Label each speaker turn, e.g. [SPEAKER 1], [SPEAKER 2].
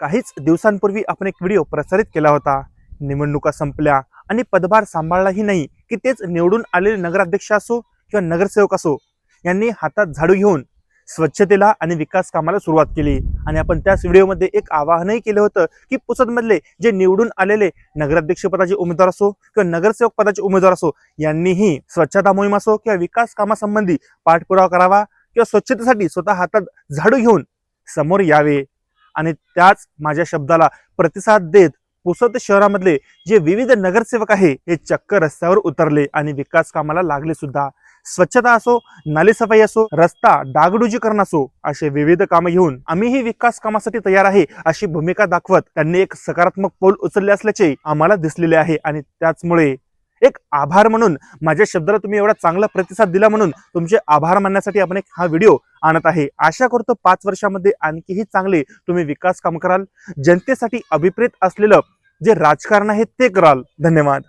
[SPEAKER 1] काहीच दिवसांपूर्वी आपण एक व्हिडिओ प्रसारित केला होता. निवडणुका संपल्या आणि पदभार सांभाळलाही नाही की तेच निवडून आलेले नगराध्यक्ष असो किंवा नगरसेवक असो यांनी हातात झाडू घेऊन स्वच्छतेला आणि विकास कामाला सुरुवात केली. आणि आपण त्याच व्हिडिओमध्ये एक आवाहनही केलं होतं की पुसदमधले जे निवडून आलेले नगराध्यक्षपदाचे उमेदवार असो किंवा नगरसेवक पदाचे उमेदवार असो यांनीही स्वच्छता मोहीम असो किंवा विकास कामासंबंधी पाठपुरावा करावा किंवा स्वच्छतेसाठी स्वतः हातात झाडू घेऊन समोर यावे. आणि त्याच माझ्या शब्दाला प्रतिसाद देत पुसद शहरामधले जे विविध नगरसेवक आहे हे चक्क रस्त्यावर उतरले आणि विकास कामाला लागले सुद्धा. स्वच्छता असो नालेसफाई असो रस्ता डागडुजीकरण असो असे विविध कामं घेऊन आम्हीही विकास कामासाठी तयार आहे अशी भूमिका दाखवत त्यांनी एक सकारात्मक पाऊल उचलले असल्याचे आम्हाला दिसलेले आहे आणि त्याचमुळे एक आभार म्हणून माझ्या शब्दाला तुम्ही एवढा चांगला प्रतिसाद दिला म्हणून तुमचे आभार मानण्यासाठी आपण एक हा व्हिडिओ आणत आहे. आशा करतो पाच वर्षामध्ये आणखीही चांगले तुम्ही विकास काम कराल. जनतेसाठी अभिप्रेत असलेलं जे राजकारण आहे ते कराल. धन्यवाद.